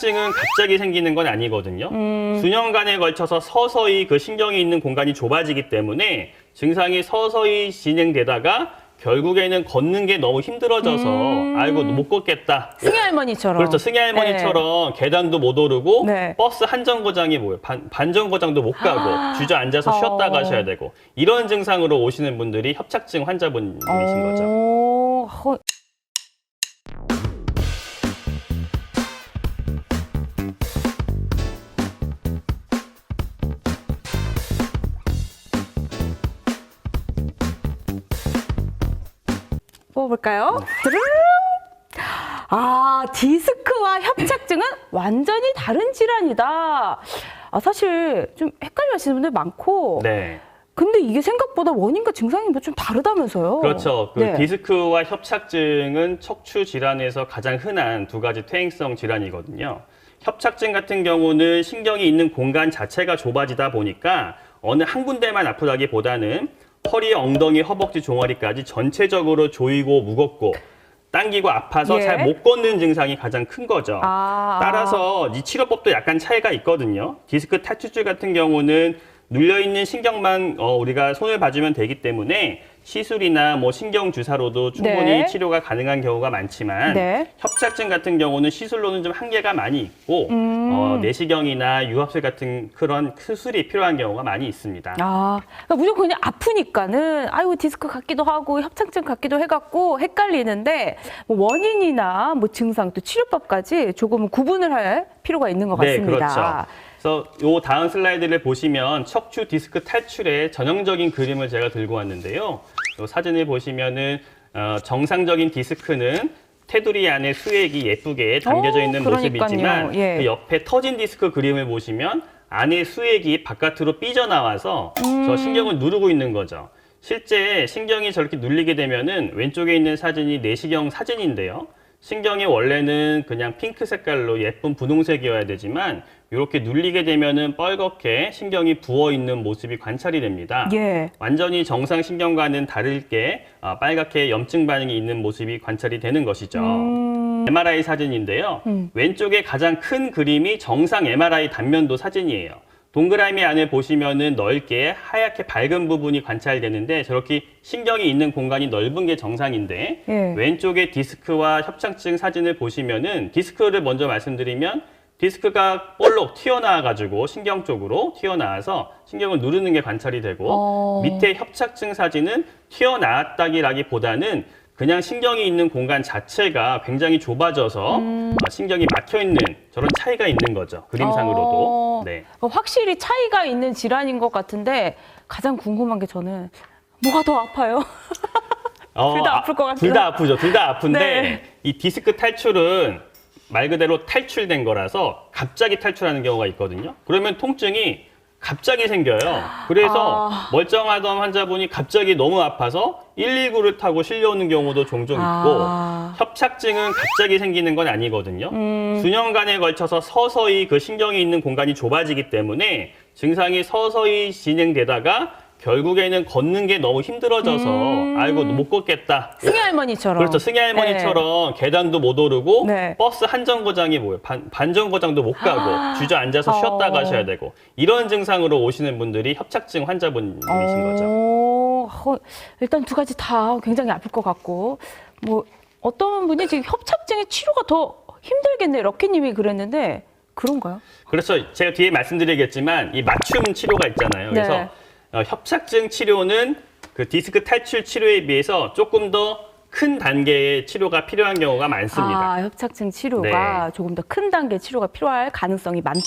협착증은 갑자기 생기는 건 아니거든요. 음. 수년간에 걸쳐서 서서히 그 신경이 있는 공간이 좁아지기 때문에 증상이 서서히 진행되다가 결국에는 걷는 게 너무 힘들어져서 음. 아이고 못 걷겠다. 승희 할머니처럼. 그렇죠. 승희 할머니처럼 계단도 못 오르고 네. 버스 한 정거장이 뭐예요? 반, 반 정거장도 못 가고 아. 주저앉아서 쉬었다 어. 가셔야 되고 이런 증상으로 오시는 분들이 협착증 환자분이신 거죠. 어, 뽑아볼까요? 드르릉! 아, 디스크와 협착증은 완전히 다른 질환이다. 아, 사실 좀 헷갈려 하시는 분들 많고. 네. 근데 이게 생각보다 원인과 증상이 뭐 좀 다르다면서요? 그렇죠. 그 네. 디스크와 협착증은 척추 질환에서 가장 흔한 두 가지 퇴행성 질환이거든요. 협착증 같은 경우는 신경이 있는 공간 자체가 좁아지다 보니까 어느 한 군데만 아프다기보다는 허리, 엉덩이, 허벅지, 종아리까지 전체적으로 조이고 무겁고 당기고 아파서 예. 잘 못 걷는 증상이 가장 큰 거죠. 아, 따라서 이 치료법도 약간 차이가 있거든요. 디스크 탈출증 같은 경우는 눌려 있는 신경만 어, 우리가 손을 봐주면 되기 때문에 시술이나 뭐 신경 주사로도 충분히 네. 치료가 가능한 경우가 많지만 네. 협착증 같은 경우는 시술로는 좀 한계가 많이 있고 음. 어, 내시경이나 유합술 같은 그런 수술이 필요한 경우가 많이 있습니다. 아, 그러니까 무조건 그냥 아프니까는 아이고 디스크 같기도 하고 협착증 같기도 해갖고 헷갈리는데 뭐 원인이나 뭐 증상 또 치료법까지 조금 구분을 할 필요가 있는 것 네, 같습니다. 그렇죠. 그래서 요 다음 슬라이드를 보시면 척추 디스크 탈출의 전형적인 그림을 제가 들고 왔는데요. 요 사진을 보시면은 어, 정상적인 디스크는 테두리 안에 수액이 예쁘게 담겨져 오, 있는 그러니까요. 모습이지만 예. 그 옆에 터진 디스크 그림을 보시면 안에 수액이 바깥으로 삐져나와서 음. 저 신경을 누르고 있는 거죠. 실제 신경이 저렇게 눌리게 되면은 왼쪽에 있는 사진이 내시경 사진인데요. 신경이 원래는 그냥 핑크 색깔로 예쁜 분홍색이어야 되지만 이렇게 눌리게 되면은 뻘겋게 신경이 부어 있는 모습이 관찰이 됩니다. 예. 완전히 정상 신경과는 다르게 아, 빨갛게 염증 반응이 있는 모습이 관찰이 되는 것이죠. 음, MRI 사진인데요. 음. 왼쪽에 가장 큰 그림이 정상 MRI 단면도 사진이에요. 동그라미 안에 보시면은 넓게 하얗게 밝은 부분이 관찰되는데 저렇게 신경이 있는 공간이 넓은 게 정상인데 예. 왼쪽에 디스크와 협착증 사진을 보시면은 디스크를 먼저 말씀드리면 디스크가 볼록 튀어나와 가지고 신경 쪽으로 튀어나와서 신경을 누르는 게 관찰이 되고 어. 밑에 협착증 사진은 튀어나왔다기라기보다는 그냥 신경이 있는 공간 자체가 굉장히 좁아져서 음. 어, 신경이 막혀 있는 저런 차이가 있는 거죠. 그림상으로도. 어. 네. 어, 확실히 차이가 있는 질환인 것 같은데 가장 궁금한 게 저는 뭐가 더 아파요? 둘다 아플 것 같긴 둘다 아프죠. 둘 다 아픈데 네. 이 디스크 탈출은 말 그대로 탈출된 거라서 갑자기 탈출하는 경우가 있거든요. 그러면 통증이 갑자기 생겨요. 그래서 아. 멀쩡하던 환자분이 갑자기 너무 아파서 119를 타고 실려오는 경우도 종종 있고 아. 협착증은 갑자기 생기는 건 아니거든요. 음. 수년간에 걸쳐서 서서히 그 신경이 있는 공간이 좁아지기 때문에 증상이 서서히 진행되다가 결국에는 걷는 게 너무 힘들어져서 음. 아이고 못 걷겠다. 승희 할머니처럼. 그렇죠. 승희 할머니처럼 계단도 못 오르고 네. 버스 한 정거장이 뭐예요? 반, 반 정거장도 못 가고 아. 주저앉아서 쉬었다 어. 가셔야 되고 이런 증상으로 오시는 분들이 협착증 환자분이신 거죠. 어, 허, 일단 두 가지 다 굉장히 아플 것 같고 뭐 어떤 분이 지금 협착증의 치료가 더 힘들겠네요. 럭키님이 그랬는데 그런가요? 그래서 제가 뒤에 말씀드리겠지만 이 맞춤 치료가 있잖아요. 그래서 네. 어, 협착증 치료는 그 디스크 탈출 치료에 비해서 조금 더 큰 단계의 치료가 필요한 경우가 많습니다. 아, 협착증 치료가 조금 더 큰 단계 치료가 필요할 가능성이 많다.